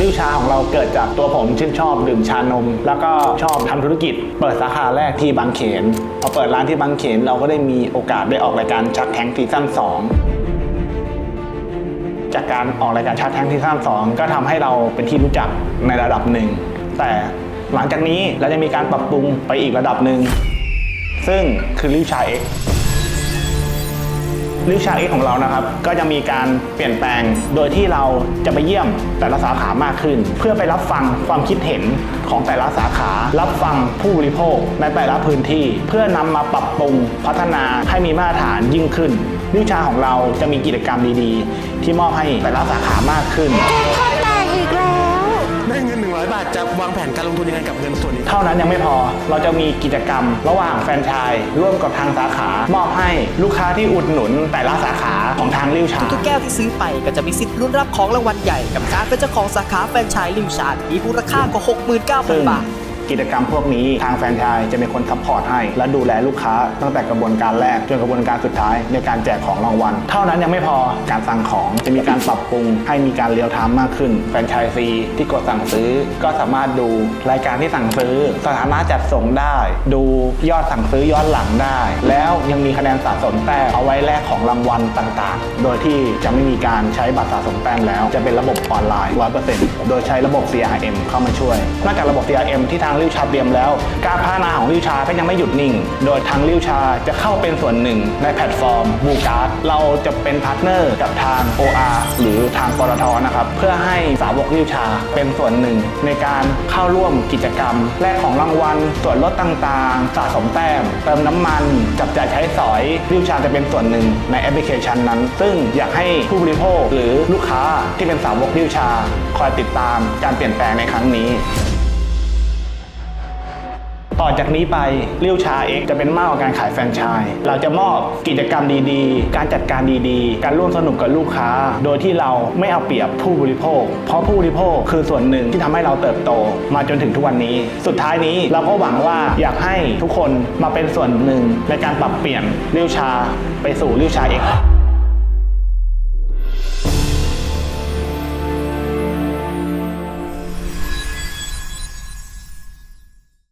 ลิ้วชาของเราเกิดจากตัวผมชื่นชอบดื่มชานม แล้วก็ชอบทำธุรกิจ เปิดสาขาแรกที่บางเขนพอเปิดร้านที่บางเขนเราก็ได้มีโอกาสได้ออกรายการชักแทงซีซั่น2จากการออกรายการชาร์จแทงที่สามสองก็ทำให้เราเป็นที่รู้จักในระดับหนึ่ง แต่หลังจากนี้เราจะมีการปรับปรุงไปอีกระดับหนึ่ง ซึ่งคือริวชาเอ็ก ริวชาเอ็กของเรานะครับ ก็จะมีการเปลี่ยนแปลงโดยที่เราจะไปเยี่ยมแต่ละสาขามากขึ้น เพื่อไปรับฟังความคิดเห็นของแต่ละสาขา รับฟังผู้บริโภคในแต่ละพื้นที่ เพื่อนำมาปรับปรุงพัฒนาให้มีมาตรฐานยิ่งขึ้นนิวชาของเราจะมีกิจกรรมดีๆ ที่มอบให้แต่ละสาขามากขึ้น จะวางแผนการลงทุนยังไงกับเงินส่วนนี้ เท่านั้นยังไม่พอ เราจะมีกิจกรรม ระหว่างแฟรนไชส์ร่วมกับทางสาขามอบให้ลูกค้าที่อุดหนุนแต่ละสาขาของทางริวชาทุกๆแก้วที่ซื้อไปก็จะมีสิทธิ์ลุ้นรับของรางวัลใหญ่กับการเป็นเจ้าของสาขาแฟรนไชส์ลิวชาร์ดมีมูลค่ากว่าซึ่ง69,000บาท กิจกรรมพวกนี้ทางแฟรนไชส์จะเป็นคนซัพพอร์ตให้ และดูแลลูกค้าตั้งแต่กระบวนการแรกจนกระบวนการสุดท้ายในการแจกของรางวัล เท่านั้นยังไม่พอการสั่งของจะมีการปรับปรุง ให้มีการเรียลไทม์มากขึ้น แฟรนไชส์ซีที่กดสั่งซื้อ ก็สามารถดูรายการที่สั่งซื้อ สถานะจัดส่งได้ ดูยอดสั่งซื้อย้อนหลังได้ แล้วยังมีคะแนนสะสมแต้มเอาไว้แลกของรางวัลต่างๆ โดยที่จะไม่มีการใช้บัตรสะสมแต้มแล้ว จะเป็นระบบออนไลน์ 100%โดยใช้ระบบ CRM เข้ามาช่วย นอกจากระบบ CRM ที่ทางริวชาเตรียมแล้ว การพัฒนาของริวชาก็ยังไม่หยุดนิ่ง โดยทางริวชาจะเข้าเป็นส่วนหนึ่งในแพลตฟอร์มบูการ์ดเราจะเป็นพาร์ทเนอร์กับทาง OR หรือทางปตทนะครับเพื่อให้สาวกริวชาเป็นส่วนหนึ่ง ในการเข้าร่วมกิจกรรม แลกของรางวัลส่วนลดต่างๆ สะสมแต้ม เติมน้ำมัน จับจ่ายใช้สอยริวชาจะเป็นส่วนหนึ่งในแอปพลิเคชันนั้น ซึ่งอยากให้ผู้บริโภคหรือลูกค้าที่เป็นสาวกริวชา คอยติดตามการเปลี่ยนแปลงในครั้งนี้ ต่อจากนี้ไปเลี้ยวชาเอ็กจะเป็นมากกว่าการขายแฟรนไชส์เราจะมอบกิจกรรมดีๆ การจัดการดีๆ การร่วมสนุกกับลูกค้า โดยที่เราไม่เอาเปรียบผู้บริโภค เพราะผู้บริโภคคือส่วนหนึ่งที่ทำให้เราเติบโตมาจนถึงทุกวันนี้ สุดท้ายนี้เราก็หวังว่าอยากให้ทุกคนมาเป็นส่วนหนึ่งในการปรับเปลี่ยนเลี้ยวชาไปสู่เลี้ยวชาเอ็ก